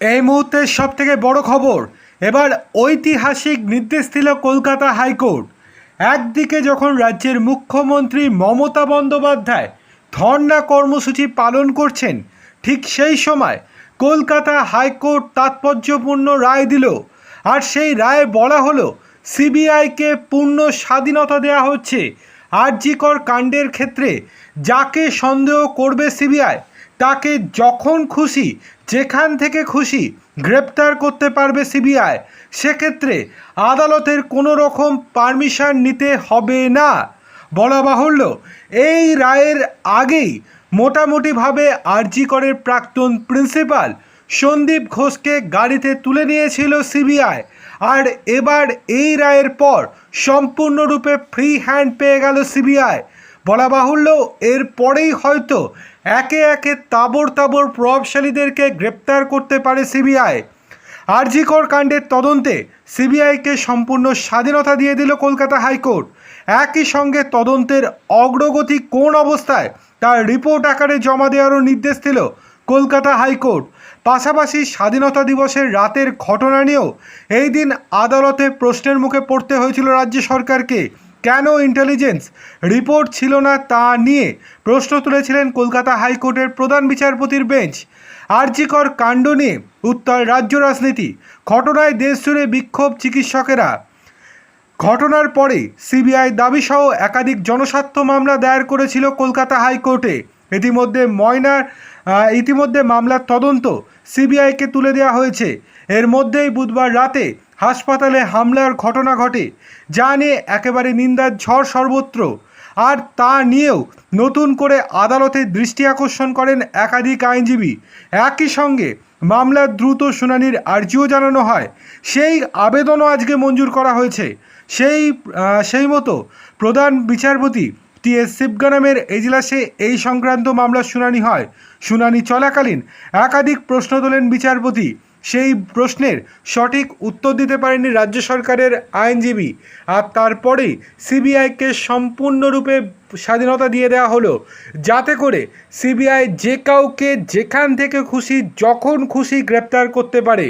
এই মুহূর্তের সব থেকে বড় খবর, এবার ঐতিহাসিক নির্দেশ দিল কলকাতা হাইকোর্ট। একদিকে যখন রাজ্যের মুখ্যমন্ত্রী মমতা বন্দ্যোপাধ্যায় ধর্ণা কর্মসূচি পালন করছেন, ঠিক সেই সময় কলকাতা হাইকোর্ট তাৎপর্যপূর্ণ রায় দিল। আর সেই রায়ে বলা হলো, সিবিআইকে পূর্ণ স্বাধীনতা দেওয়া হচ্ছে। আরজিকর কাণ্ডের ক্ষেত্রে যাকে সন্দেহ করবে সিবিআই তাকে যখন খুশি, যেখান থেকে খুশি গ্রেপ্তার করতে পারবে সিবিআই, সেক্ষেত্রে আদালতের কোনো রকম পারমিশন নিতে হবে না। বলা বাহুল্য, এই রায়ের আগেই মোটামুটিভাবে আরজি করের প্রাক্তন প্রিন্সিপাল সন্দীপ ঘোষকে গাড়িতে তুলে নিয়েছিল সিবিআই, আর এবার এই রায়ের পর সম্পূর্ণরূপে ফ্রি হ্যান্ড পেয়ে গেল সিবিআই। বলা বাহুল্য, এর পরেই হয়তো একে একে তাবড় তাবড় প্রভাবশালীদেরকে গ্রেপ্তার করতে পারে সিবিআই। আরজিকর কাণ্ডের তদন্তে সিবিআইকে সম্পূর্ণ স্বাধীনতা দিয়ে দিল কলকাতা হাইকোর্ট। একই সঙ্গে তদন্তের অগ্রগতি কোন অবস্থায়, তার রিপোর্ট আকারে জমা দেওয়ারও নির্দেশ দিল কলকাতা হাইকোর্ট। পাশাপাশি স্বাধীনতা দিবসের রাতের ঘটনা নিয়েও এই দিন আদালতে প্রশ্নের মুখে পড়তে হয়েছিল রাজ্য সরকারকে। কেন ইন্টেলিজেন্স রিপোর্ট ছিল না তা নিয়ে প্রশ্ন তুলেছিলেন কলকাতা হাইকোর্টের প্রধান বিচারপতির বেঞ্চ। আরজিকর কাণ্ড নিয়ে উত্তর রাজ্য রাজনীতি, ঘটনায় দেশ জুড়ে বিক্ষোভ চিকিৎসকেরা। ঘটনার পরে সিবিআই দাবিসহ একাধিক জনস্বার্থ মামলা দায়ের করেছিল কলকাতা হাইকোর্টে। ইতিমধ্যে ময়নার ইতিমধ্যে মামলার তদন্ত সিবিআইকে তুলে দেওয়া হয়েছে। এর মধ্যেই বুধবার রাতে হাসপাতালে হামলার ঘটনা ঘটে, যা নিয়ে একেবারে নিন্দার ঝড় সর্বত্র। আর তা নিয়েও নতুন করে আদালতের দৃষ্টি আকর্ষণ করেন একাধিক আইনজীবী। একই সঙ্গে মামলার দ্রুত শুনানির আর্জিও জানানো হয়। সেই আবেদনও আজকে মঞ্জুর করা হয়েছে। সেই সেই মতো প্রধান বিচারপতি টি এস শিবগানামের এজলাসে এই সংক্রান্ত মামলার শুনানি হয়। শুনানি চলাকালীন একাধিক প্রশ্ন তোলেন বিচারপতি সেই প্রশ্নের সঠিক উত্তর দিতে পারেনি রাজ্য সরকারের আইনজীবী আর তারপরেই সিবিআইকে সম্পূর্ণরূপে স্বাধীনতা দিয়ে দেওয়া হলো। যাতে করে সিবিআই যে কাউকে যেখান থেকে খুশি, যখন খুশি গ্রেপ্তার করতে পারে।